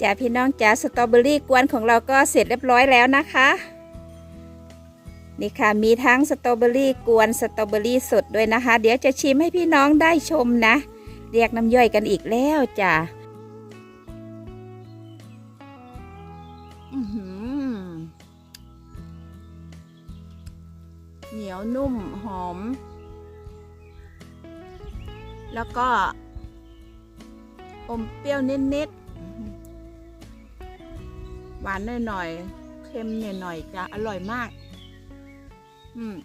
จ้าพี่น้องจ้าสตรอเบอรี่กวนของเราก็เสร็จเรียบร้อยแล้วนะคะ นี่ค่ะมีทั้งสตรอเบอรี่กวนสตรอเบอรี่สดด้วยนะคะ เดี๋ยวจะชิมให้พี่น้องได้ชมนะ เรียกน้ำย่อยกันอีกแล้วจ้าอื้อหือเหนียวนุ่มหอม แล้วก็ อมเปรี้ยวนิดๆ หวานหน่อยๆเค็มหน่อยๆจ้ะอร่อยมาก อืม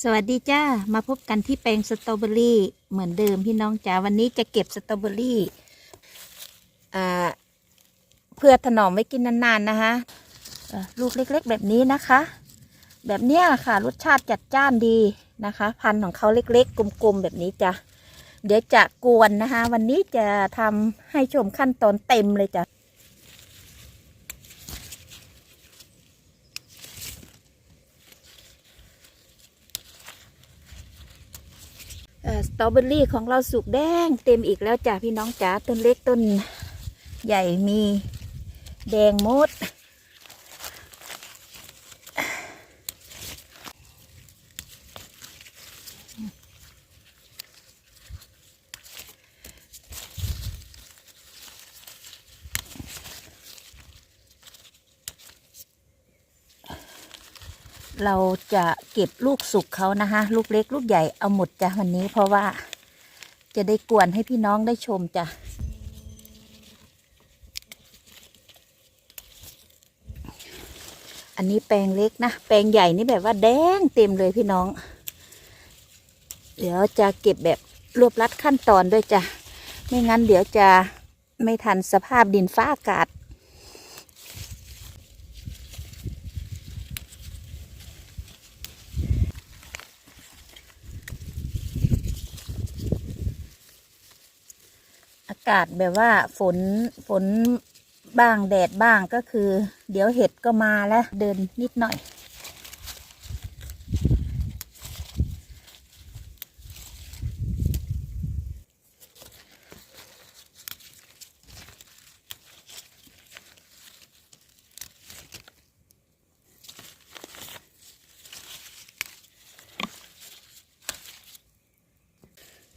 สวัสดีจ้า มาพบกันที่แปลงสตรอเบอรี่ เหมือนเดิมพี่น้องจ้าวันนี้จะเก็บสตรอเบอรี่อ่าเพื่อถนอมไว้กินนานๆนะคะลูกเล็ก ๆ แบบนี้นะคะ แบบเนี้ยค่ะรสชาติจัดจ้านดีนะคะ พันธุ์ของเขาเล็ก ๆ กลมๆแบบนี้จ้ะเดี๋ยวจะกวนนะคะ วันนี้จะทำให้ชมขั้นตอนเต็มเลยจ้ะเอ่อ สตรอเบอรี่ของเราสุกแดงเต็มอีกแล้วจ้ะพี่น้องจ๋าต้นเล็กต้นใหญ่มีแดงมด เราจะเก็บลูกสุกเขานะคะลูกเล็กลูกใหญ่เอาหมดจ้ะวันนี้เพราะว่าจะได้กวนให้พี่น้องได้ชมจ้ะอันนี้แปลงเล็กนะ แปลงใหญ่นี่แบบว่าแดงเต็มเลยพี่น้อง เดี๋ยวจะเก็บแบบรวบรัดขั้นตอนด้วยจ้ะ ไม่งั้นเดี๋ยวจะไม่ทันสภาพดินฟ้าอากาศ กาศแบบว่าฝนฝนบ้างแดดบ้างก็คือ เดี๋ยวเห็ดก็มาแล้วเดินนิดหน่อย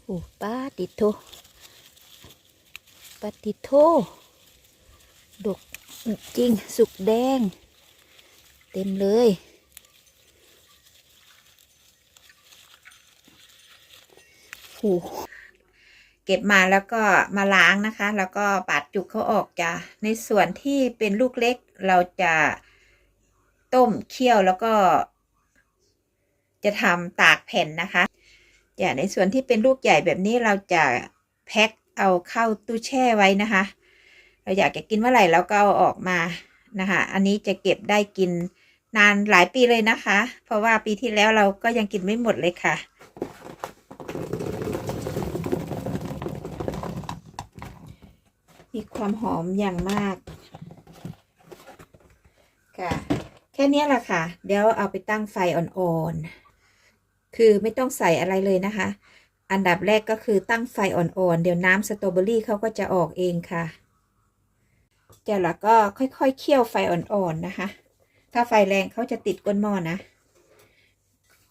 โอ้ป้าติดโท ปฏิโทดกจริงสุกแดง เต็มเลยโอ้เก็บมาแล้วก็มาล้างนะคะ แล้วก็ปาดจุกเขาออกจ้ะในส่วนที่เป็นลูกเล็กเราจะต้มเคี่ยวแล้วก็ จะทำตากแผ่นนะคะจ้ะในส่วนที่เป็นลูกใหญ่แบบนี้เราจะแพ็ค เอาเข้าตู้แช่ไว้นะคะ เราอยากจะกินเมื่อไหร่เราก็เอาออกมานะคะ อันนี้จะเก็บได้กินนานหลายปีเลยนะคะ เพราะว่าปีที่แล้วเราก็ยังกินไม่หมดเลยค่ะ มีความหอมอย่างมากค่ะแค่นี้แหละค่ะ เดี๋ยวเอาไปตั้งไฟอ่อนๆ คือไม่ต้องใส่อะไรเลยนะคะ อันดับแรกก็คือตั้งไฟอ่อนๆ เดี๋ยวน้ำสตรอเบอรี่เขาก็จะออกเองค่ะจะแล้วก็ค่อยๆเคี่ยวไฟอ่อนๆนะคะ ถ้าไฟแรงเขาจะติดก้นหม้อนะ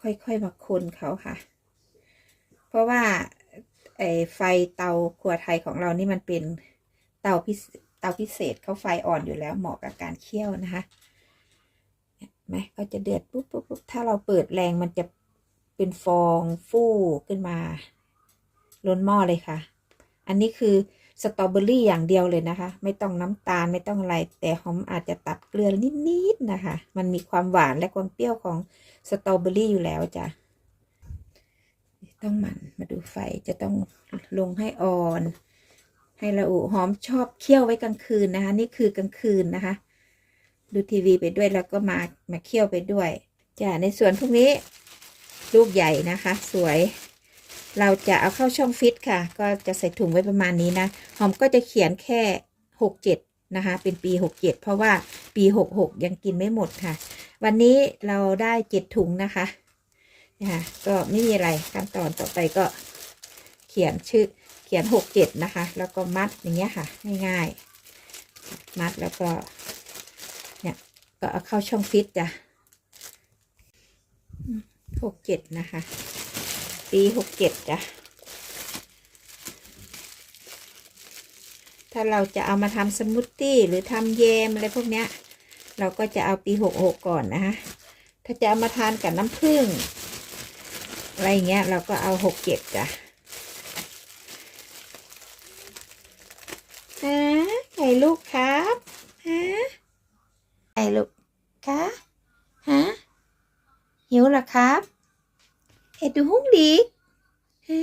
ค่อยๆมาคนเขาค่ะ เพราะว่าไอไฟเตาครัวไทยของเรานี่มันเป็นเตาพิเศษเตาพิเศษเขาไฟอ่อนอยู่แล้วเหมาะกับการเคี่ยวนะคะไหมก็จะเดือดปุ๊บปุ๊บปุ๊บถ้าเราเปิดแรงมันจะ เป็นฟองฟู่ขึ้นมา ล้นหม้อเลยค่ะ อันนี้คือสตรอเบอรี่อย่างเดียวเลยนะคะ ไม่ต้องน้ำตาลไม่ต้องอะไร แต่หอมอาจจะตัดเกลือนิดๆนะคะ มันมีความหวานและความเปรี้ยวของสตรอเบอรี่อยู่แล้วจ้ะต้องหมั่นมาดูไฟจะต้องลงให้อ่อน ให้ละอุหอมชอบเคี่ยวไว้กลางคืนนะคะ นี่คือกลางคืนนะคะ ดูทีวีไปด้วยแล้วก็มามาเคี่ยวไปด้วยจ้ะในส่วนพวกนี้ ลูกใหญ่นะคะ สวย เราจะเอาเข้าช่องฟิตค่ะ ก็จะใส่ถุงไว้ประมาณนี้นะ หอมก็จะเขียนแค่หกเจ็ดนะคะ เป็นปีหกเจ็ดเพราะว่าปีหกหกยังกินไม่หมดค่ะ วันนี้เราได้เจ็ดถุงนะคะนะคะก็ไม่มีอะไรขั้นตอนต่อไปก็เขียนชื่อเขียนหกเจ็ดนะคะ แล้วก็มัดอย่างเงี้ยค่ะ ง่ายๆ มัดแล้วก็เนี่ยก็เอาเข้าช่องฟิตจ้ะ หกเจ็ดนะคะ ปีหกเจ็ดจ้ะ ถ้าเราจะเอามาทำสมูทตี้หรือทำเยมอะไรพวกเนี้ย เราก็จะเอาปีหกหกก่อนนะคะ ถ้าจะเอามาทานกับน้ำผึ้งอะไรเงี้ยเราก็เอาหกเจ็ดจ้ะฮะไก่ลูกครับฮะไก่ลูกคะฮะ หิวหรอครับเอ็ดดูหุ้งหลีกฮะ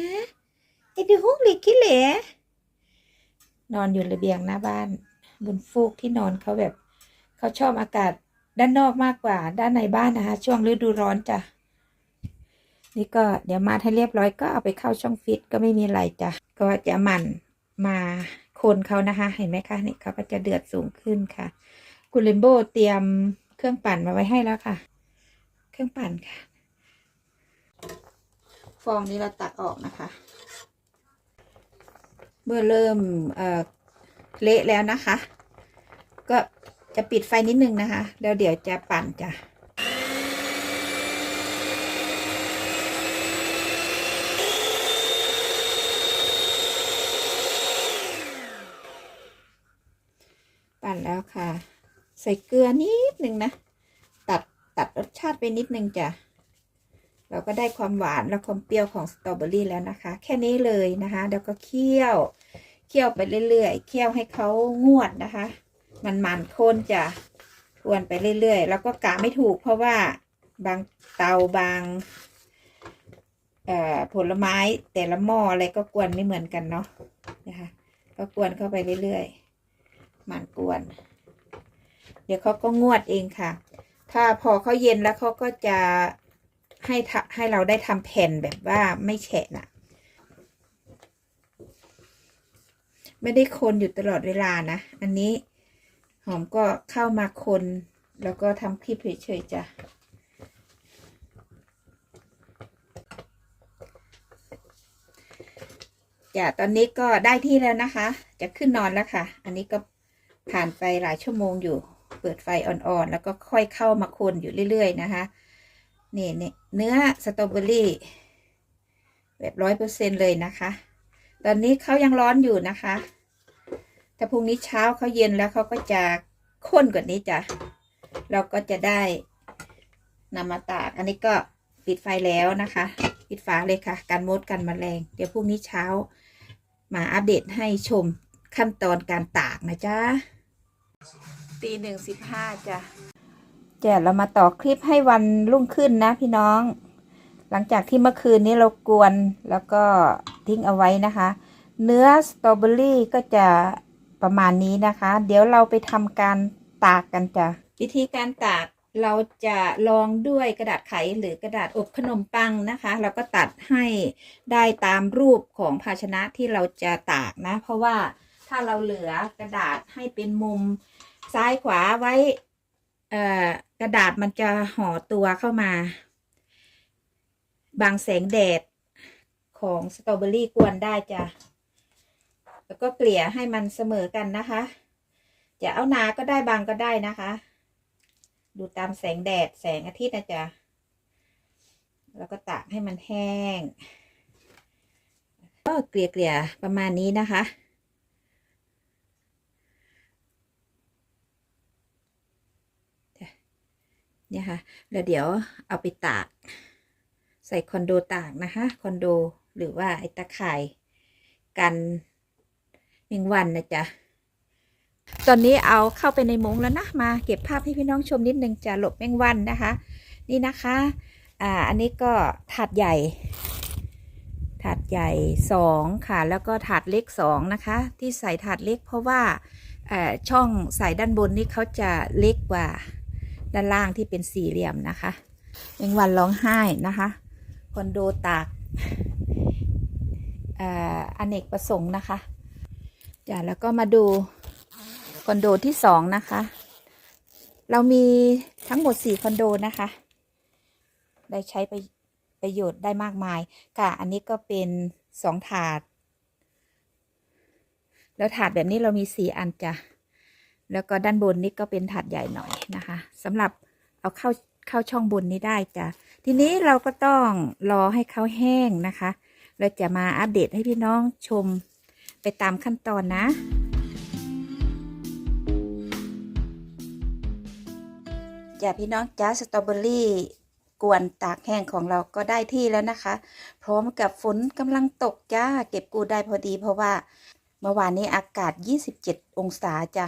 เอ็ดดูหุ้งลีกคิเหลนอนอยู่ระเบียงหน้าบ้าน บนฟูกที่นอนเขาแบบเขาชอบอากาศด้านนอกมากกว่า ด้านในบ้านนะคะ ช่วงฤดูร้อนจ้ะนี่ก็เดี๋ยวมาให้เรียบร้อยก็เอาไปเข้าช่องฟิตก็ไม่มีอะไรจ้ะก็จะหมั่นมาคนเขานะคะ เห็นไหมคะนี่เขาก็จะเดือดสูงขึ้นค่ะ คุณเลมโบเตรียมเครื่องปั่นมาไว้ให้แล้วค่ะ เครื่องปั่นค่ะ ฟองนี้เราตักออกนะคะ เมื่อเริ่มเเละแล้วนะคะ ก็จะปิดไฟนิดนึงนะคะ แล้วเดี๋ยวจะปั่นจ้ะปั่นแล้วค่ะ ใส่เกลือนิดนึงนะ ตัดรสชาติไปนิดนึงจ้ะ เราก็ได้ความหวานและความเปรี้ยวของสตรอเบอรี่แล้วนะคะ แค่นี้เลยนะคะ แล้วก็เคี่ยว เคี่ยวไปเรื่อยๆ เคี่ยวให้เขางวดนะคะ มันมันข้นจ้ะกวนไปเรื่อยๆ แล้วก็กะไม่ถูกเพราะว่าบางเตาบางผลไม้แต่ละหม้ออะไรก็กวนไม่เหมือนกันเนาะนะคะก็กวนเข้าไปเรื่อยๆมันกวน เดี๋ยวเขาก็งวดเองค่ะ ถ้าพอเขาเย็นแล้วเขาก็จะให้ให้เราได้ทำแผ่นแบบว่าไม่แฉะน่ะ ไม่ได้คนอยู่ตลอดเวลานะ อันนี้หอมก็เข้ามาคนแล้วก็ทำคลิปเฉยๆจ้ะจ้ะตอนนี้ก็ได้ที่แล้วนะคะ จะขึ้นนอนแล้วค่ะ อันนี้ก็ผ่านไปหลายชั่วโมงอยู่ เปิดไฟอ่อนๆ แล้วก็ค่อยเข้ามาคนอยู่เรื่อย ๆ นะคะนี่นี่เนื้อสตรอเบอรี่แบบร้อยเปอร์เซ็นเลยนะคะ ตอนนี้เขายังร้อนอยู่นะคะถ้าพรุ่งนี้เช้าเขาเย็นแล้วเขาก็จะข้นกว่านี้จ้ะ เราก็จะได้นำมาตาก อันนี้ก็ปิดไฟแล้วนะคะ ปิดฝาเลยค่ะ กันมดกันแมลง เดี๋ยวพรุ่งนี้เช้า มาอัปเดตให้ชมขั้นตอนการตากนะจ๊ะ ตีหนึ่งสิบห้าจ้ะเดี๋ยวเรามาต่อคลิปให้วันรุ่งขึ้นนะพี่น้อง หลังจากที่เมื่อคืนนี้เรากวนแล้วก็ทิ้งเอาไว้นะคะ เนื้อสตรอเบอรี่ก็จะประมาณนี้นะคะ เดี๋ยวเราไปทำการตากกันจ้ะวิธีการตากเราจะลองด้วยกระดาษไขหรือกระดาษอบขนมปังนะคะ เราก็ตัดให้ได้ตามรูปของภาชนะที่เราจะตากนะ เพราะว่าถ้าเราเหลือกระดาษให้เป็นมุม ซ้ายขวาไว้ เอ่อกระดาษมันจะห่อตัวเข้ามา บางแสงแดดของสตรอเบอรี่กวนได้จ้ะแล้วก็เกลี่ยให้มันเสมอกันนะคะ จะเอาหนาก็ได้บางก็ได้นะคะ ดูตามแสงแดดแสงอาทิตย์นะจ๊ะแล้วก็ตากให้มันแห้ง ก็เกลี่ยเกลี่ยๆประมาณนี้นะคะ เนี่ยค่ะแล้วเดี๋ยวเอาไปตาก ใส่คอนโดตากนะคะคอนโดหรือว่าไอ้ตะข่ายกันแมงวันนะจ๊ะตอนนี้เอาเข้าไปในมุ้งแล้วนะมาเก็บภาพให้พี่น้องชมนิดนึงจะหลบแมงวันนะคะ นี่นะคะอ่าอันนี้ก็ถาดใหญ่ ถาดใหญ่สองค่ะ แล้วก็ถาดเล็กสองนะคะ ที่ใส่ถาดเล็กเพราะว่าอ่อช่องใส่ด้านบนนี่เขาจะเล็กกว่า ด้านล่างที่เป็นสี่เหลี่ยมนะคะแมงวันร้องไห้นะคะคอนโดตากเอ่ออเนกประสงค์นะคะจ้ะแล้วก็มาดูคอนโดที่สองนะคะ เรามีทั้งหมดสี่คอนโดนะคะ ได้ใช้ไปประโยชน์ได้มากมายค่ะอันนี้ก็เป็นสองถาด แล้วถาดแบบนี้เรามีสี่อันจ้ะ แล้วก็ด้านบนนี่ก็เป็นถาดใหญ่หน่อยนะคะสำหรับเอาเข้าเข้าช่องบนนี้ได้จ้ะทีนี้เราก็ต้องรอให้เขาแห้งนะคะเราจะมาอัปเดตให้พี่น้องชมไปตามขั้นตอนนะจ้ะพี่น้องจ้าสตรอเบอรี่กวนตากแห้งของเราก็ได้ที่แล้วนะคะ พร้อมกับฝนกำลังตกจ้าเก็บกูได้พอดีเพราะว่าเมื่อวานนี้อากาศ 27 องศาจ้ะ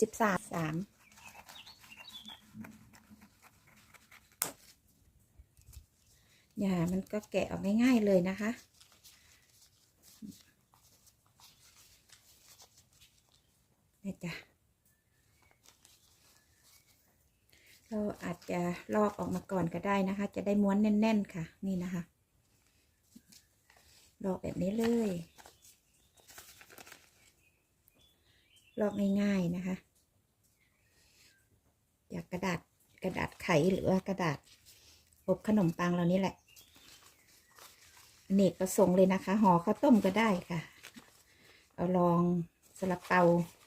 สิบสามสามอย่ามันก็แกะออกง่ายๆเลยนะคะ นี่จ้ะ เราอาจจะลอกออกมาก่อนก็ได้นะคะ จะได้ม้วนแน่น ๆ ค่ะ นี่นะคะ ลอกแบบนี้เลย ลอกง่ายๆนะคะ จากกระดาษกระดาษไขหรือว่ากระดาษอบขนมปังเรานี่แหละเนกประสงค์เลยนะคะห่อข้าวต้มก็ได้ค่ะ เอาลองสลับเปา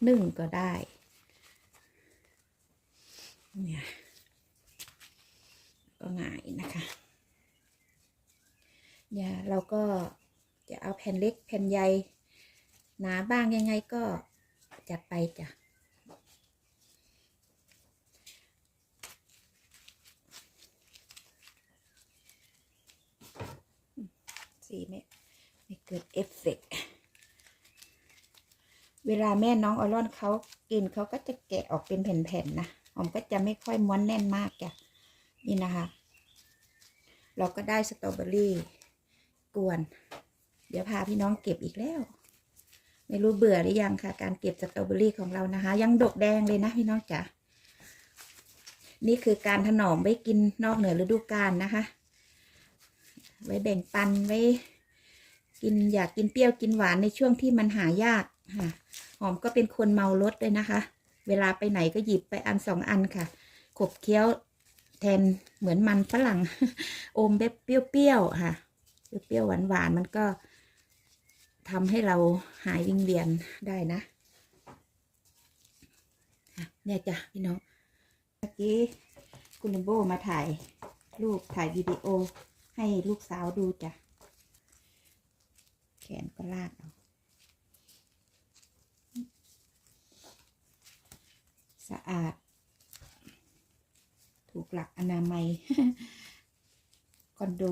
นึ่งก็ได้ เนี่ยก็ง่ายนะคะเนี่ยเราก็จะเอาแผ่นเล็กแผ่นใหญ่หนาบ้างยังไงก็จัดไปจ้ะ สีไม่ไม่เกิดเอฟเฟกเวลาแม่น้องออรอนเขากินเขาก็จะแกะออกเป็นแผ่นๆนะหอมก็จะไม่ค่อยม้วนแน่นมากจ้ะนี่นะคะ เราก็ได้สตรอเบอรี่กวน เดี๋ยวพาพี่น้องเก็บอีกแล้ว ไม่รู้เบื่อหรือยังค่ะ การเก็บสตรอเบอรี่ของเรานะคะ ยังดกแดงเลยนะพี่น้องจ๋านี่คือการถนอมไว้กินนอกเหนือฤดูกาลนะคะ ไว้แบ่งปันไว้ กินอยากกินเปรี้ยวกินหวานในช่วงที่มันหายากค่ะ หอมก็เป็นคนเมารสเลยนะคะ เวลาไปไหนก็หยิบไปอันสองอันค่ะ ขบเคี้ยวแทนเหมือนมันฝรั่งอมแบบเปรี้ยวๆค่ะเปรี้ยวๆหวานๆมันก็ทำให้เราหายวิงเวียนได้นะค่ะเนี่ยจ้ะพี่น้องเมื่อกี้คุณลัมโบมาถ่ายรูปถ่ายวิดีโอ ให้ลูกสาวดูจ้ะ แขนก็ลากเอาสะอาด ถูกหลักอนามัย คอนโด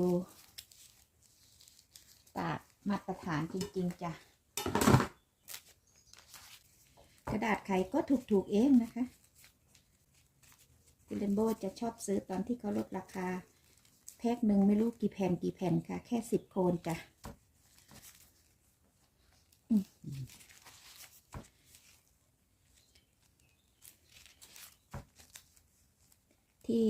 ตากมาตรฐานจริง ๆ จ้ะ กระดาษไขก็ถูก ๆ เองนะคะคุณเลนโบจะชอบซื้อตอนที่เขาลดราคา แพ็คหนึ่งไม่รู้กี่แผ่นกี่แผ่นค่ะ แค่สิบโคนจ้ะที่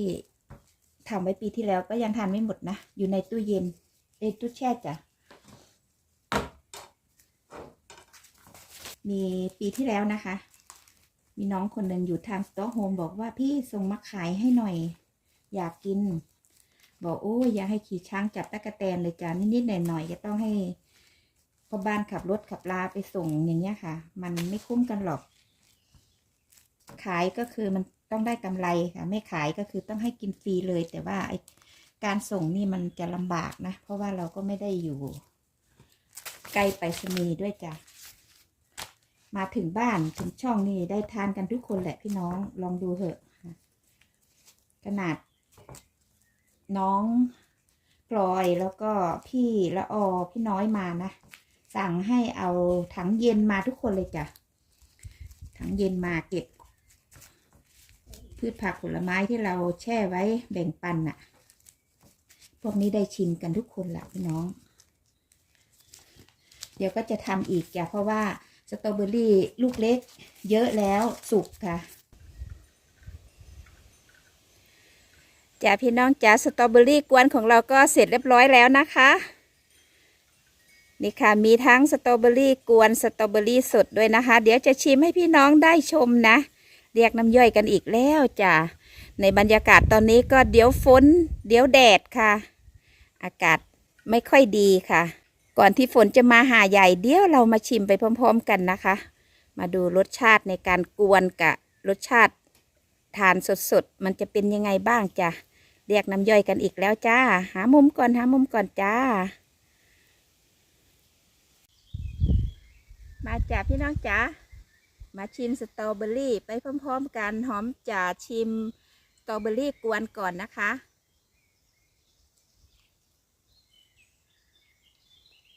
ทำไว้ปีที่แล้วก็ยังทานไม่หมดนะ อยู่ในตู้เย็นเอตู้แช่จ้ะ มีปีที่แล้วนะคะ มีน้องคนหนึ่งอยู่ทางสตอกโฮมบอกว่าพี่ส่งมาขายให้หน่อย อยากกิน บอกโอ้ยอย่าให้ขี่ช้างจับตะกะแตนเลยจ้านิดๆหน่อยๆจะต้องให้พ่อบ้านขับรถขับลาไปส่งอย่างเงี้ยค่ะ มันไม่คุ้มกันหรอก ขายก็คือมันต้องได้กำไรค่ะ ไม่ขายก็คือต้องให้กินฟรีเลย แต่ว่าไอการส่งนี่มันจะลำบากนะ เพราะว่าเราก็ไม่ได้อยู่ใกลไปรษณีด้วยจ้ะมาถึงบ้านถึงช่องนี่ได้ทานกันทุกคนแหละพี่น้องลองดูเถอะขนาด น้องปลอยแล้วก็พี่ละออพี่น้อยมานะ สั่งให้เอาถังเย็นมาทุกคนเลยจ้ะถังเย็นมาเก็บ พืชผักผลไม้ที่เราแช่ไว้แบ่งปันน่ะ พวกนี้ได้ชิมกันทุกคนละพี่น้อง เดี๋ยวก็จะทำอีกจ้ะเพราะว่าสตรอเบอรี่ลูกเล็ก เยอะแล้วสุกค่ะ จ้ะพี่น้องจ้าสตรอเบอรี่กวนของเราก็เสร็จเรียบร้อยแล้วนะคะ นี่ค่ะมีทั้งสตรอเบอรี่กวนสตรอเบอรี่สดด้วยนะคะ เดี๋ยวจะชิมให้พี่น้องได้ชมนะ เรียกน้ำย่อยกันอีกแล้วจ้ะในบรรยากาศตอนนี้ก็เดี๋ยวฝนเดี๋ยวแดดค่ะ อากาศไม่ค่อยดีค่ะ ก่อนที่ฝนจะมาหาใหญ่เดี๋ยวเรามาชิมไปพร้อม ๆ กันนะคะ มาดูรสชาติในการกวนกับรสชาติทานสดๆมันจะเป็นยังไงบ้างจ้ะ เรียกน้ำย่อยกันอีกแล้วจ้า หามุมก่อน หามุมก่อนจ้า มาจ้ะพี่น้องจ้ามาชิมสตรอเบอรี่ไปพร้อมๆกันหอมจ่าชิมสตรอเบอรี่กวนก่อนนะคะ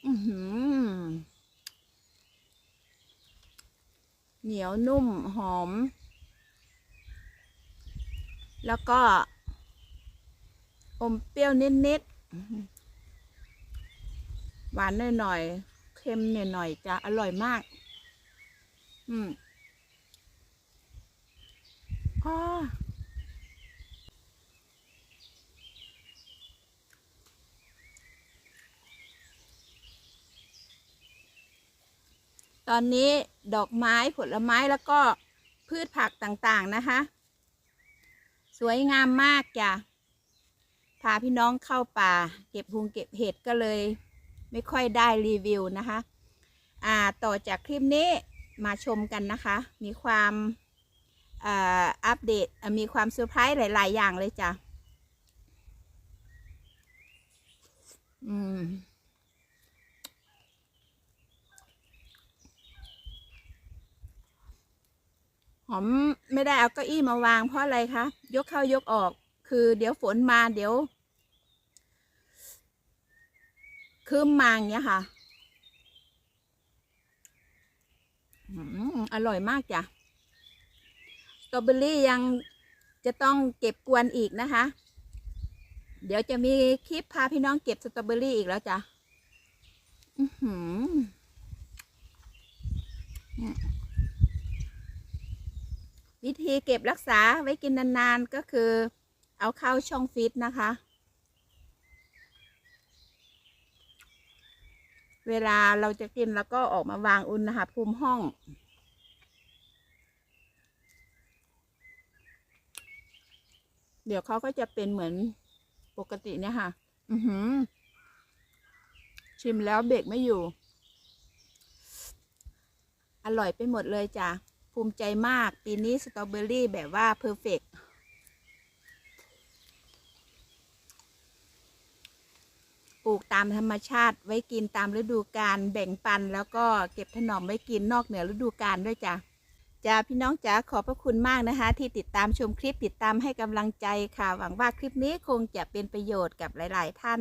อือหือเหนียวนุ่มหอม แล้วก็ อมเปรี้ยวนิดๆหวานหน่อยๆเค็มหน่อยๆจะอร่อยมาก อืมอ้อตอนนี้ดอกไม้ผลไม้แล้วก็พืชผักต่างๆนะคะ สวยงามมากจ้ะ พาพี่น้องเข้าป่า เก็บพุงเก็บเห็ดก็เลย ไม่ค่อยได้รีวิวนะคะอ่าต่อจากคลิปนี้มาชมกันนะคะ มีความอ่าอัปเดตมีความเซอร์ไพรส์หลาย ๆ อย่างเลยจ้ะอืมหอมไม่ได้เอาเก้าอี้มาวางเพราะอะไรคะ ยกเข้ายกออก คือเดี๋ยวฝนมาเดี๋ยว คืมมาอย่างเงี้ยค่ะอร่อยมากจ้ะสตรอเบอรี่ยังจะต้องเก็บกวนอีกนะคะ เดี๋ยวจะมีคลิปพาพี่น้องเก็บสตรอเบอรี่อีกแล้วจ้ะวิธีเก็บรักษาไว้กินนานๆก็คือ เอาเข้าช่องฟิตนะคะ เวลาเราจะกินแล้วก็ออกมาวางอุณหภูมิห้อง เดี๋ยวเขาก็จะเป็นเหมือนปกติเนี่ยค่ะ อือหือ ชิมแล้วเบรกไม่อยู่ อร่อยไปหมดเลยจ้ะ ภูมิใจมาก ปีนี้สตรอเบอรี่แบบว่าเพอร์เฟก ปลูกตามธรรมชาติไว้กินตามฤดูกาลแบ่งปัน แล้วก็เก็บถนอมไว้กินนอกเหนือฤดูกาลด้วยจ้ะจ้าพี่น้องจ๋าขอบพระคุณมากนะคะ ที่ติดตามชมคลิปติดตามให้กำลังใจค่ะ หวังว่าคลิปนี้คงจะเป็นประโยชน์กับหลาย ๆ ท่าน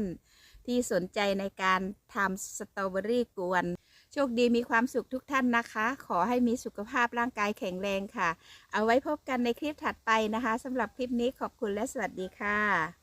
ที่สนใจในการทำสตรอเบอรี่กวน โชคดีมีความสุขทุกท่านนะคะ ขอให้มีสุขภาพร่างกายแข็งแรงค่ะ เอาไว้พบกันในคลิปถัดไปนะคะสำหรับคลิปนี้ขอบคุณและสวัสดีค่ะ